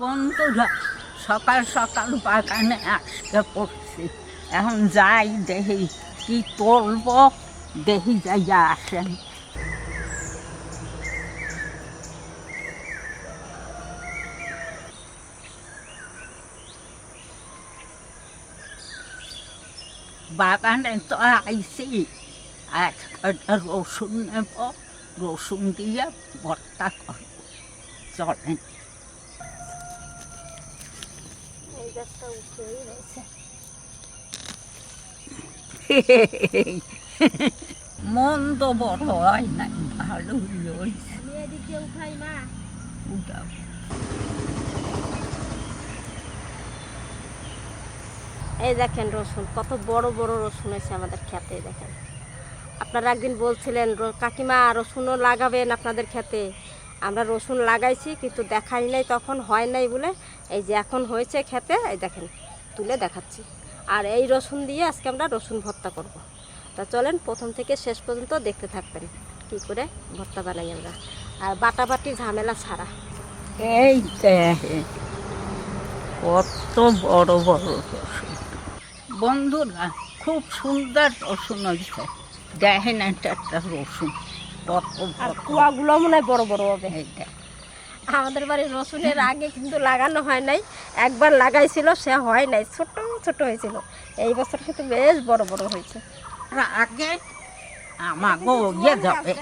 বন্ধুরা, সকাল সকাল বাগানে আসতে পড়ছি। এখন যাই দেখি কি তুলবো। দেখি যাই আসেন বাগানে তো আইসি কটা রসুন নেব, রসুন দিয়ে ভর্তা করব। চলেন। মন্দ বড় হয় নাই হয়েছে উঠাও। এই দেখেন রসুন কত বড় বড় রসুন আছে আমাদের খেতে দেখেন। আপনারা একদিন বলছিলেন কাকিমা রসুনও লাগাবেন আপনাদের খেতে? আমরা রসুন লাগাইছি, কিন্তু দেখাই নাই তখন হয় নাই বলে এই যে এখন হয়েছে খেতে, এই দেখেন, তুলে দেখাচ্ছি। আর এই রসুন দিয়ে আজকে আমরা রসুন ভর্তা করব। তা চলেন প্রথম থেকে শেষ পর্যন্ত দেখতে থাকবেন কি করে ভর্তা বানাই আমরা। আর বাটাবাটি ঝামেলা ছাড়া। এই কত বড় বড় রসুন। বন্ধুরা, খুব সুন্দর রসুন হয়েছে। দেখেন একটা রসুন। আর বড় কুয়াগুলো মনে হয় বড় বড় হবে। আমাদের বাড়ির রসুনের আগে কিন্তু লাগানো হয় নাই একবার লাগাইছিল সে হয় নাই ছোট ছোট হয়েছিল। এই বছর কিন্তু বেশ বড় বড় হয়েছে। আর আগে আমাকে ইয়ে যাবে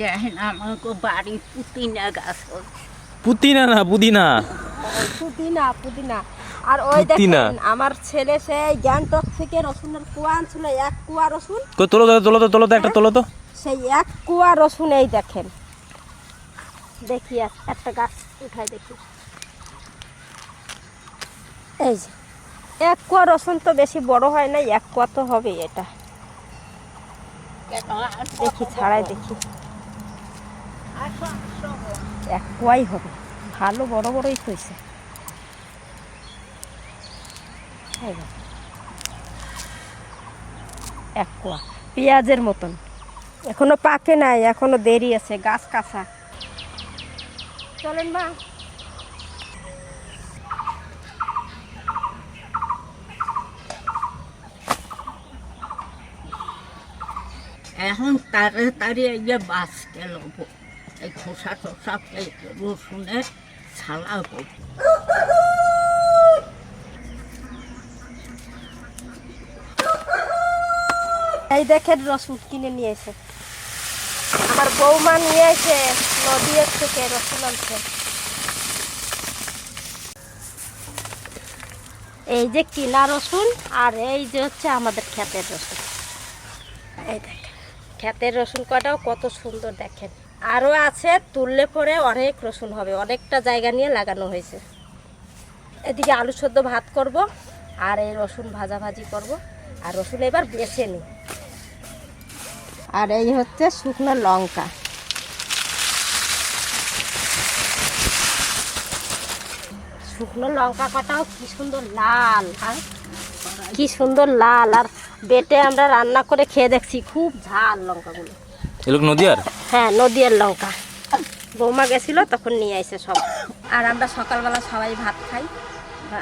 দেখেন আমাকে বাড়ি পুতিনা গাছ। পুতিনা না পুদিনা। পুদিনা পুদিনা। আর ওই দেখেন আমার ছেলে সেই গ্যাংটক থেকে রসুনের কুয়া আনছিল এক কুয়া রসুন। কই তোলো তো তোলো তো তোলো তো একটা তোলো তো। সেই এক কুয়া রসুন এই দেখেন। দেখি এক- একটা গাছ উঠাই দেখি। এই যে এক কুয়া রসুন তো বেশি বড় হয় না এক কুয়া তো হবে এটা। দেখি ছাড়াই দেখি। এক কুয়াই হবে ভালো বড় বড়ই হয়েছে। এই দেখো। এক কুয়া, পেঁয়াজের মতন। এখনও পাকে নাই, এখনও দেরি আছে, গাছ কাঁচা। চলেন মা। এখন তাড়াতাড়ি ইয়ে বাঁচতে লব এই খোসা টোসা রসুনের ছালাবো এই দেখেন রসুন কিনে নিয়ে এসে। আমার বৌমা নিয়ে এসে নদীর থেকে রসুন আনছে। এই যে কিনা রসুন আর এই যে হচ্ছে আমাদের ক্ষেতের রসুন। এই দেখেন, ক্ষেতের রসুন কটাও কত সুন্দর দেখেন। আরও আছে, তুললে পরে অনেক রসুন হবে, অনেকটা জায়গা নিয়ে লাগানো হয়েছে। এদিকে আলু সদ্য ভাত করব আর এই রসুন ভাজা ভাজি করব। আর রসুন এবার বেছে নিই। আর এই হচ্ছে শুকনো লঙ্কা। শুকনো লঙ্কা কাটাও কি সুন্দর লাল আর কি সুন্দর লাল। আর বেটে আমরা রান্না করে খেয়ে দেখছি খুব ঝাল লঙ্কাগুলো। নদিয়ার? হ্যাঁ নদীর লঙ্কা। বৌমা গেছিল তখন নিয়ে আসে সব। আর আমরা সকালবেলা সবাই ভাত খাই।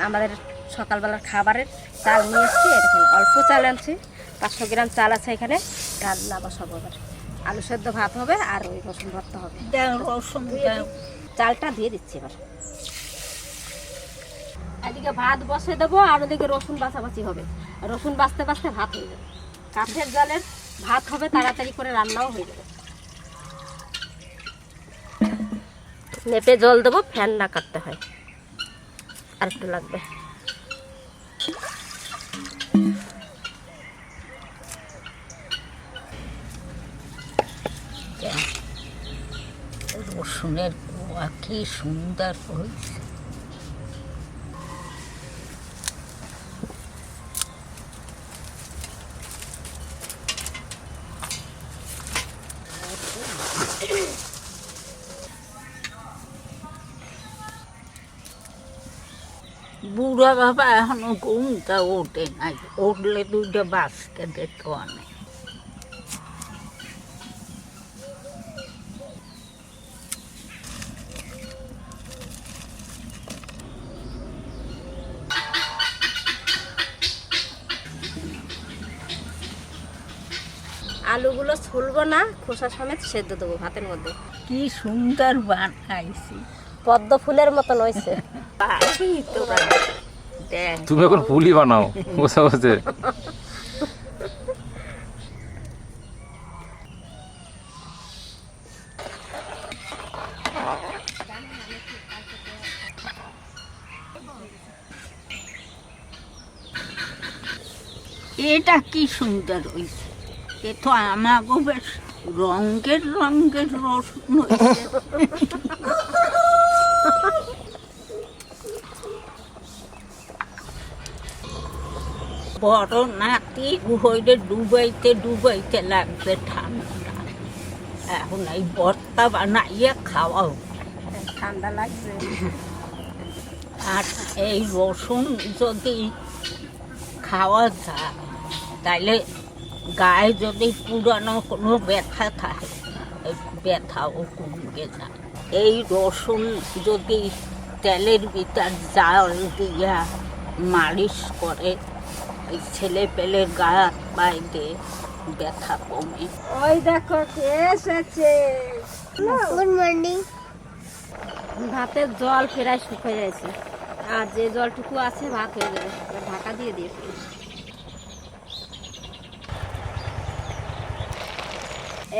আমাদের সকালবেলার খাবারের চাল নিয়ে এসেছি এরকম অল্প চাল আনছি। পাঁচশো গ্রাম চাল আছে এখানে। রান্না বসাবো আবার আলু সেদ্ধ ভাত হবে আর ওই রসুন ভর্তা হবে। রসুন চালটা দিয়ে দিচ্ছি এবার। এদিকে ভাত বসে দেবো আর ওদিকে রসুন বাছাবাছি হবে। রসুন বাঁচতে বাঁচতে ভাত হয়ে যাবে। কাঠের জালের ভাত হবে তাড়াতাড়ি করে রান্নাও হয়ে যাবে। নেপে জল দেবো ফ্যান না কাটতে হয়। আর একটু লাগবে। রসুনের কোয়া কি সুন্দর হয়েছে বুড়ো বাবা এখনও ঘুমটা ওঠে নাই, উঠলে দুইটা বাসকে দেখতে অনেক আলুগুলো ছুলবো না খোসা সমেত সেদ্ধ দেবো ভাতের মধ্যে। কি সুন্দর বানাইছি। পদ্ম ফুলের মতন হয়েছে দেখ। তুমি এখন ফুলই বানাও বসে বসে। এটা কি সুন্দর হয়েছে এ তো আমাগো বেশ রঙের রঙের হয়েছে বড় নাতি হইলে ডুবাইতে ডুবাইতে লাগবে ঠান্ডা। এখন এই বর্তা বানাইয়া খাওয়াও। ঠান্ডা লাগছে আর এই রসুন যদি খাওয়া যায় তাহলে গায়ে যদি পুরানো কোনো ব্যথা থাকে ব্যথাও কমবে না। এই রসুন যদি তেলের ভিতর জাল দিয়া মালিশ করে এই ছেলে পেলের গা পায়ে ব্যথা কমে। ওই দেখো কে এসেছে। গুড মর্নিং ভাতের জল প্রায় শুকিয়ে যাচ্ছে আর যে জলটুকু আছে ভাত হয়ে যাবে। ঢাকা দিয়ে দিয়েছি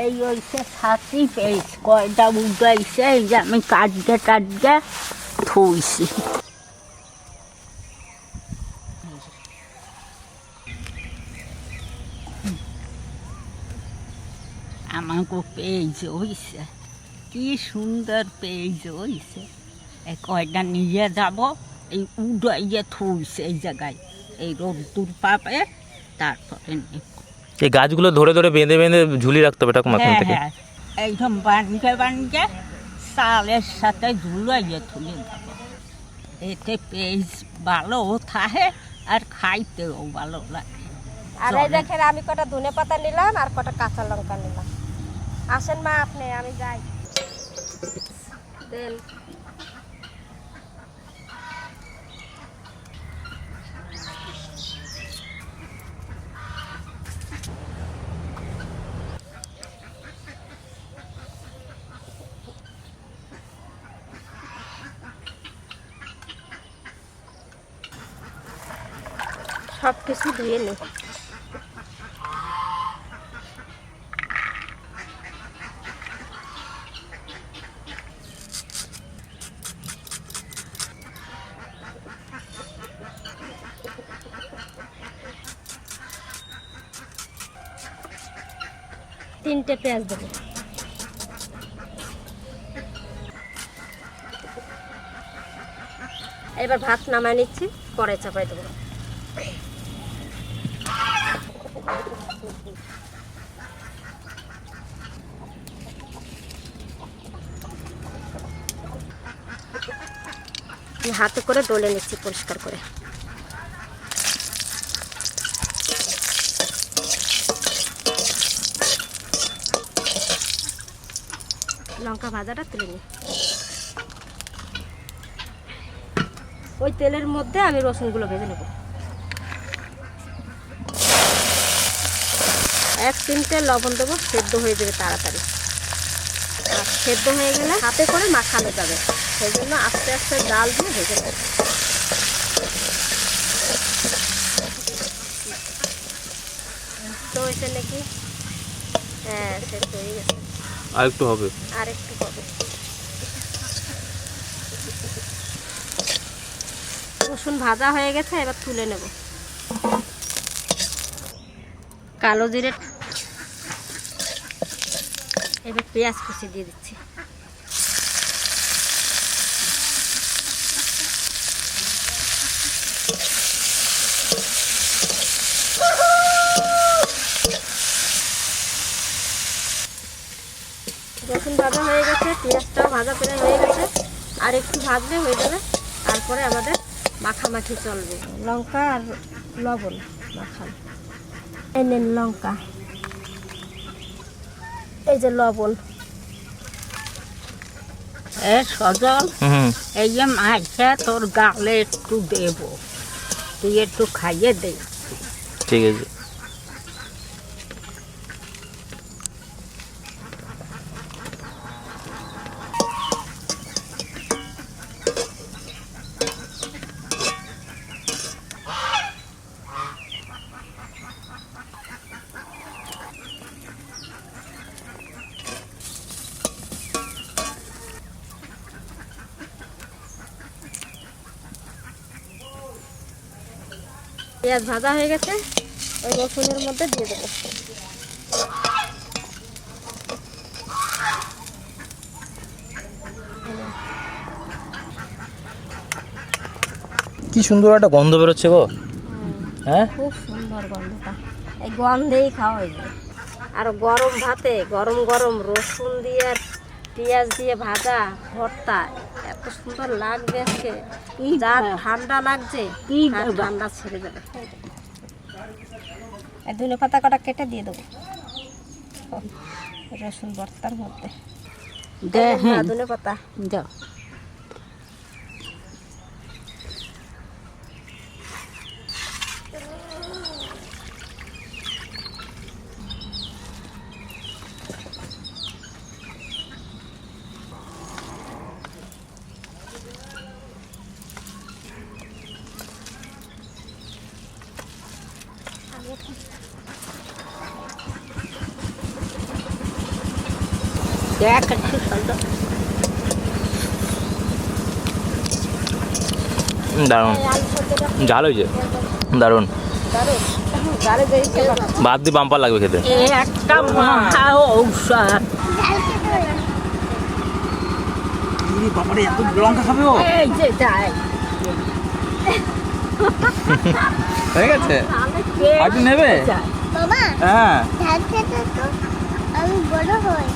এই হইছে ছাতি কয়টা উগাইছে এই যে আমি কাটকে কাটকে থুইছি। আমাকে পেয়েছে হইছে, কি সুন্দর পেয়েছে হইছে। এই কয়টা নিয়ে যাব, এই উড়াইয়ে থুইছে এই জায়গায়, এই রোদ্দুর পাবে, তারপরে নেব। এই গাছগুলো ধরে ধরে বেঁধে বেঁধে ঝুলি রাখতে হবে ঠাকুমা এখান হ্যাঁ থেকে। হ্যাঁ এইরকম বানকে বানকে চালের সাথে ঝুলাইয়ে তুলে দেব। এতে পেজ ভালো থাকে আর খাইতেও ভালো লাগে। আর এই দেখেন আমি কটা ধনে পাতা নিলাম আর কটা কাঁচা লঙ্কা নিলাম। আসেন মা আপনি আমি যাই। দেন সব কিছু ধুয়ে নি। তিনটে পেঁয়াজ দেবো। এবার ভাত নামায় নিচ্ছি পরে চাপাই দেবো। হাতে করে ডলে নিচ্ছি পরিষ্কার করে। লঙ্কা ভাজাটা তুলে নিই। ওই তেলের মধ্যে আমি রসুনগুলো ভেজে নেব। এক তিনটে লবণ দেবো, সেদ্ধ হয়ে যাবে তাড়াতাড়ি। আর সেদ্ধ হয়ে গেলে হাতে করে মাখানো যাবে। সেই জন্য আস্তে আস্তে ডাল দিয়ে ভেজে নেব। তো হয়েছে নাকি হ্যাঁ সেদ্ধ হয়ে গেছে। আর একটু হবে। আর একটু হবে। রসুন ভাজা হয়ে গেছে এবার তুলে নেব। কালো জিরে এবার পেঁয়াজ কুচি দিয়ে দিচ্ছি রসুন ভাজা হয়ে গেছে পেঁয়াজটাও ভাজা প্রায় হয়ে গেছে। আর একটু ভাজলে হয়ে যাবে তারপরে আমাদের মাখামাখি চলবে। লঙ্কা আর লবণ মাখান। এই নেন লঙ্কা। এই যে লবণ। এ সজল এই যে মাইছে তোর গালে একটু দেব। তুই একটু খাইয়ে দে। ঠিক আছে। পেঁয়াজ ভাজা হয়ে গেছে ওই রসুনের মধ্যে দিয়ে দেবো। কি সুন্দর একটা গন্ধ বেরোচ্ছে গো। হ্যাঁ? খুব সুন্দর গন্ধটা। এই গন্ধেই খাওয়া হয়ে যায়। আর গরম ভাতে গরম গরম রসুন দিয়ে আর পেঁয়াজ দিয়ে ভাজা ভর্তা এত সুন্দর লাগবে আজকে। যা ঠান্ডা লাগছে কি ঠান্ডা ছেড়ে যাবে ধনে পাতা কটা কেটে দিয়ে দেবো। রসুন ভর্তার মধ্যে। ধনে পাতা। দাও দারুণ। ঝাল হয়েছে? দারুণ। ভাত দিয়ে বাম্পার লাগবে খেতে। একটা ঔষধ। বাবারে এত লঙ্কা খাবে ও? এই যে যাই হয়ে গেছে? আর নেবে? হ্যাঁ। ধান খেতে তো আমি বড় হই।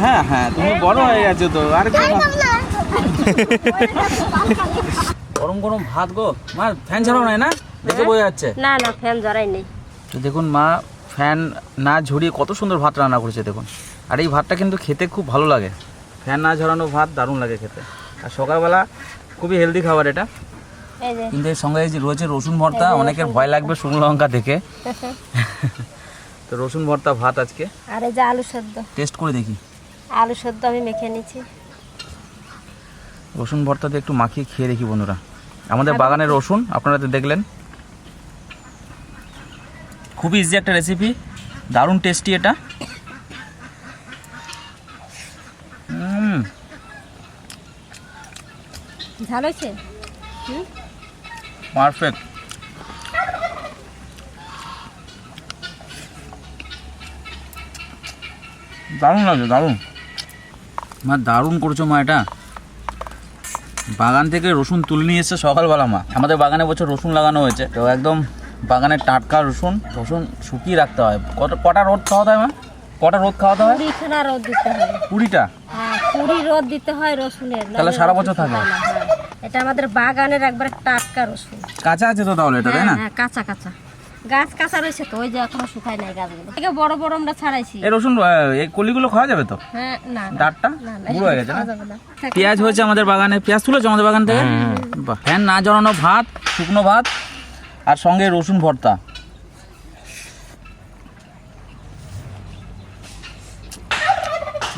হ্যাঁ হ্যাঁ তুমি বড় হয়ে গেছো তো আর গরম গরম ভাত গো। মা ফ্যান ছাড়াও নাই না? দেখে বোঝা যাচ্ছে। না না ফ্যান জড়াই নেই। তো দেখুন মা ফ্যান না ঝরিয়ে কত সুন্দর ভাত রান্না করেছে দেখুন। আর এই ভাতটা কিন্তু খেতে খুব ভালো লাগে। ফ্যান না ঝরানো ভাত দারুণ লাগে খেতে। আর সকালবেলা খুবই হেলদি খাবার এটা। কিন্তু এর সঙ্গে যে রয়েছে রসুন ভর্তা অনেকের ভয় লাগবে শুকনো লঙ্কা দেখে। তো রসুন ভর্তা ভাত আজকে। আর এই যে আলু সেদ্ধ। টেস্ট করে দেখি। আলু সেদ্ধ আমি মেখে নিচ্ছি। রসুন ভর্তা দিয়ে একটু মাখিয়ে খেয়ে দেখি বন্ধুরা। আমাদের বাগানের রসুন আপনারা তো দেখলেন। খুবই ইজি একটা রেসিপি দারুণ টেস্টি এটা। ঝাল হয়েছে? পারফেক্ট দারুণ লাগছে দারুণ। মা দারুণ করেছ মা এটা। বাগান থেকে রসুন তুলে নিয়ে এসছে সকালবেলা মা। আমাদের বাগানে বছর রসুন লাগানো হয়েছে। তো একদম বাগানের টাটকা রসুন রসুন শুকিয়ে রাখতে হয়। কত কটা রোদ খাওয়াতে হয় মা? কটা রোদ খাওয়াতে হয়? কুড়িখানা রোদ দিতে হয়। কুড়িটা? হ্যাঁ কুড়ি রোদ দিতে হয় রসুনের। তাহলে সারা বছর থাকে? এটা আমাদের বাগানের একবার টাটকা রসুন। কাঁচা আছে তো তাহলে এটা তাই না? হ্যাঁ হ্যাঁ কাঁচা কাঁচা। গাছ কাঁচা রয়েছে তো ওই যে এখনও শুকায় নাই গাছগুলো। থেকে বড় বড় আমরা ছাড়াইছি। এই রসুন এই কলিগুলো খাওয়া যাবে তো? হ্যাঁ না ডাঁটটা? না না বুড়ো হয়ে গেছে। পেঁয়াজ হয়েছে আমাদের বাগানে। পেঁয়াজ তুলেছো আমাদের বাগান থেকে? ফ্যান না জড়ানো ভাত শুকনো ভাত আর সঙ্গে রসুন ভর্তা।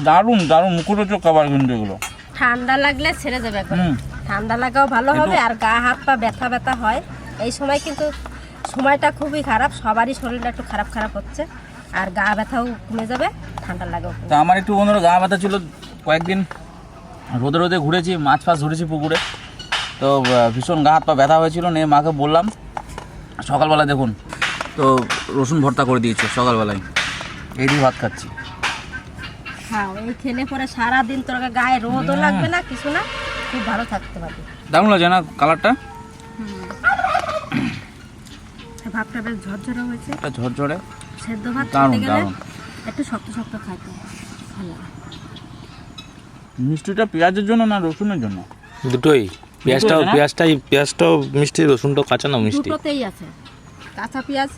দারুণ দারুণ মুখরোচক খাবার কিন্তু এগুলো। ঠান্ডা লাগলে ছেড়ে যাবে হুম। ঠান্ডা লাগাও ভালো হবে আর গা হাত পা ব্যথা ব্যথা হয়। এই সময় কিন্তু সময়টা খুবই খারাপ সবারই শরীরটা একটু খারাপ খারাপ হচ্ছে আর গা ব্যথাও কমে যাবে ঠান্ডা লাগাও কমে তা আমার একটু অন্য গা ব্যথা ছিল কয়েকদিন রোদে রোদে ঘুরেছি মাছ ফাছ ধরেছি পুকুরে। তো ভীষণ গা হাত পা ব্যথা হয়েছিল নিয়ে মাকে বললাম সকালবেলা দেখুন তো রসুন ভর্তা করে দিয়েছে সকালবেলায়। এই দিয়ে ভাত খাচ্ছি। হ্যাঁ এই খেলে পরে সারাদিন তোর গায়ে রোদও লাগবে না কিছু না খুব ভালো থাকতে পারবি। দারুণ লাগছে না কালারটা? ভাতটা বেশ ঝরঝরে হয়েছে। এটা ঝরঝরে? সেদ্ধ ভাত দারুণ, খেতে গেলে দারুণ। একটু শক্ত শক্ত খাইতে। ভালো মিষ্টিটা পেঁয়াজের জন্য না রসুনের জন্য? দুটোই। পেঁয়াজটাও পেঁয়াজটাই পেঁয়াজটাও মিষ্টি রসুনটাও কাঁচা না মিষ্টি। দুটোতেই আছে। কাঁচা পেঁয়াজ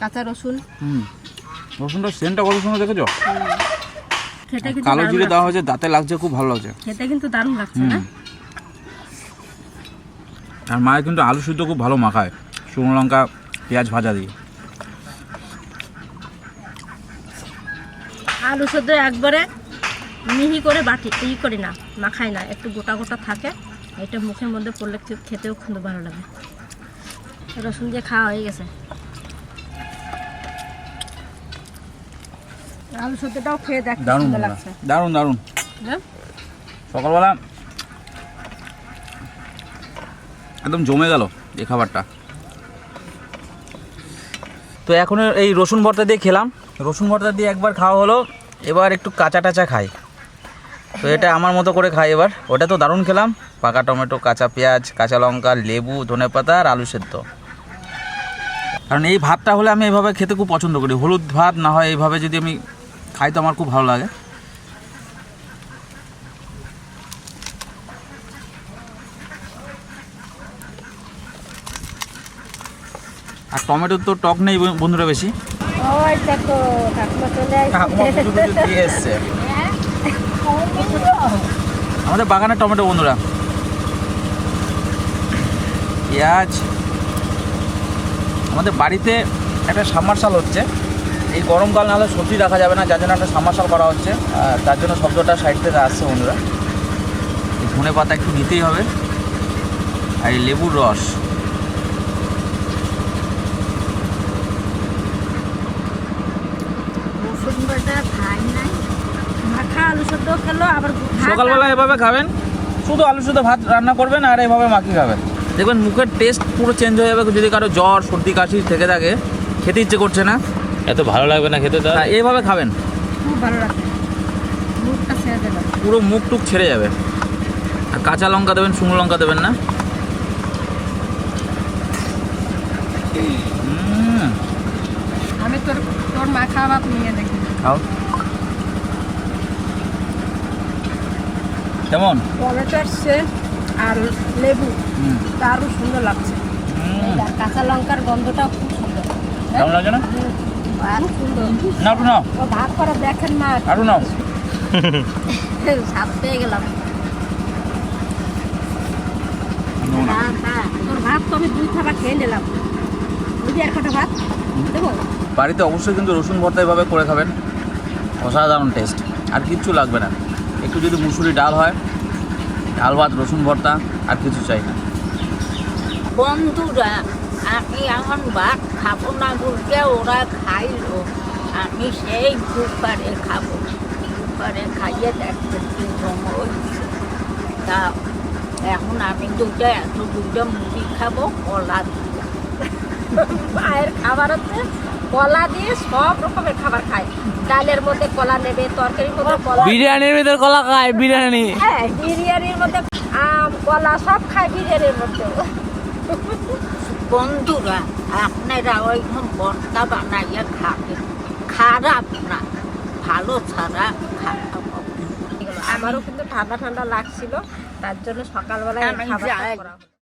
কাঁচা রসুন। হুম। রসুনটা সেন্টটা কত সময় দেখেছ? খেতে কিন্তু কালো জিরে দেওয়া হয়েছে দাঁতে লাগছে খুব ভালো লাগছে। খেতে কিন্তু দারুণ লাগছে না? আর মায়ের কিন্তু আলু সিদ্ধ খুব ভালো মাখায়। শুকনো লঙ্কা পেঁয়াজ ভাজা দিয়ে আলু সেদ্ধ একবারে মিহি করে বাটি ই করি না মাখাই না একটু গোটা গোটা থাকে। এটা মুখের মধ্যে পড়লে খেতেও খুব ভালো লাগে। রসুন দিয়ে খাওয়া হয়ে গেছে। আলু সেদ্ধটাও খেয়ে দেখ দারুণ সুন্দর লাগছে। দারুণ দারুণ। হ্যাঁ? সকালবেলা একদম জমে গেল এই খাবারটা। তো এখন এই রসুন ভর্তা দিয়ে খেলাম। রসুন ভর্তা দিয়ে একবার খাওয়া হলো, এবার একটু কাঁচা টাচা খাই। তো এটা আমার মতো করে খাই এবার। ওটা তো দারুণ খেলাম। পাকা টমেটো, কাঁচা পেঁয়াজ, কাঁচা লঙ্কা, লেবু, ধনে পাতা আর আলু সেদ্ধ। কারণ এই ভাতটা হলে আমি এইভাবে খেতে খুব পছন্দ করি। হলুদ ভাত না হয় এইভাবে যদি আমি খাই তো আমার খুব ভালো লাগে। আর টমেটোর তো টক নেই বন্ধুরা বেশি। আমাদের বাগানের টমেটো বন্ধুরা। পেঁয়াজ। আমাদের বাড়িতে একটা সাবমার্শাল হচ্ছে। এই গরমকাল নাহলে সবজি রাখা যাবে না যার জন্য একটা সাবমার্শাল করা হচ্ছে। আর তার জন্য শব্দটা সাইড থেকে আসছে বন্ধুরা। এই ধনে পাতা একটু নিতেই হবে। আর এই লেবুর রস রসুন বাটা খাই নাই মাখা আলু আবার সকালবেলা এভাবে খাবেন? শুধু আলু শুধু ভাত রান্না করবেন আর এভাবে মাখিয়ে খাবেন। দেখবেন মুখের টেস্ট পুরো চেঞ্জ হয়ে যাবে। যদি কারও জ্বর সর্দি কাশি থেকে থাকে খেতে ইচ্ছে করছে না। এত ভালো লাগবে না খেতে তা এইভাবে খাবেন। খুব ভালো লাগছে মুখটা ছেড়ে দেবে পুরো মুখ টুক ছেড়ে যাবে। আর কাঁচা লঙ্কা দেবেন শুকনো লঙ্কা দেবেন না। আমি তোর তোর মাখা ভাত নিয়ে দেখি। খাও। কেমন? টমেটোর সেন্ট আর লেবু। দারুণ সুন্দর লাগছে। কাঁচা লঙ্কার গন্ধটাও খুব সুন্দর। কেমন লাগছে না? করে দেখেন না নাও। পেয়ে গেলাম। হ্যাঁ হ্যাঁ। ভাত তো আমি দুই থাবা খেয়ে নিলাম। বুঝি আর কটা ভাত? দেবো? বাড়িতে অবশ্যই কিন্তু রসুন ভর্তা এভাবে করে খাবেন। অসাধারণ টেস্ট আর কিচ্ছু লাগবে না। একটু যদি মুসুরি ডাল হয়, ডাল ভাত, রসুন ভর্তা, আর কিছু চাই না। বন্ধুরা, আমি এখন ভাত খাব না বলতে ওরা খাইলো। আমি সেই দুপারে খাব। দুপারে খাইয়ে দেখতে সময় তা এখন আমি দুটো এত দুটো মুড়ি খাব, কলা দিয়ে মায়ের খাবার হচ্ছে কলা দিয়ে সব রকমের খাবার খায়। ডালের মধ্যে কলা নেবে তরকারির মধ্যে কলা বিরিয়ানির ভিতর কলা খায় বিরিয়ানি। হ্যাঁ বিরিয়ানির মধ্যে আম কলা সব খায় বিরিয়ানির মধ্যে। বন্ধুরা আপনারা ওইরকম বস্তা বানাইয়া খাবেন। খারাপ না ভালো ছাড়া খারাপ। আমারও কিন্তু ঠান্ডা ঠান্ডা লাগছিল তার জন্য সকালবেলায় খাবারটা করা।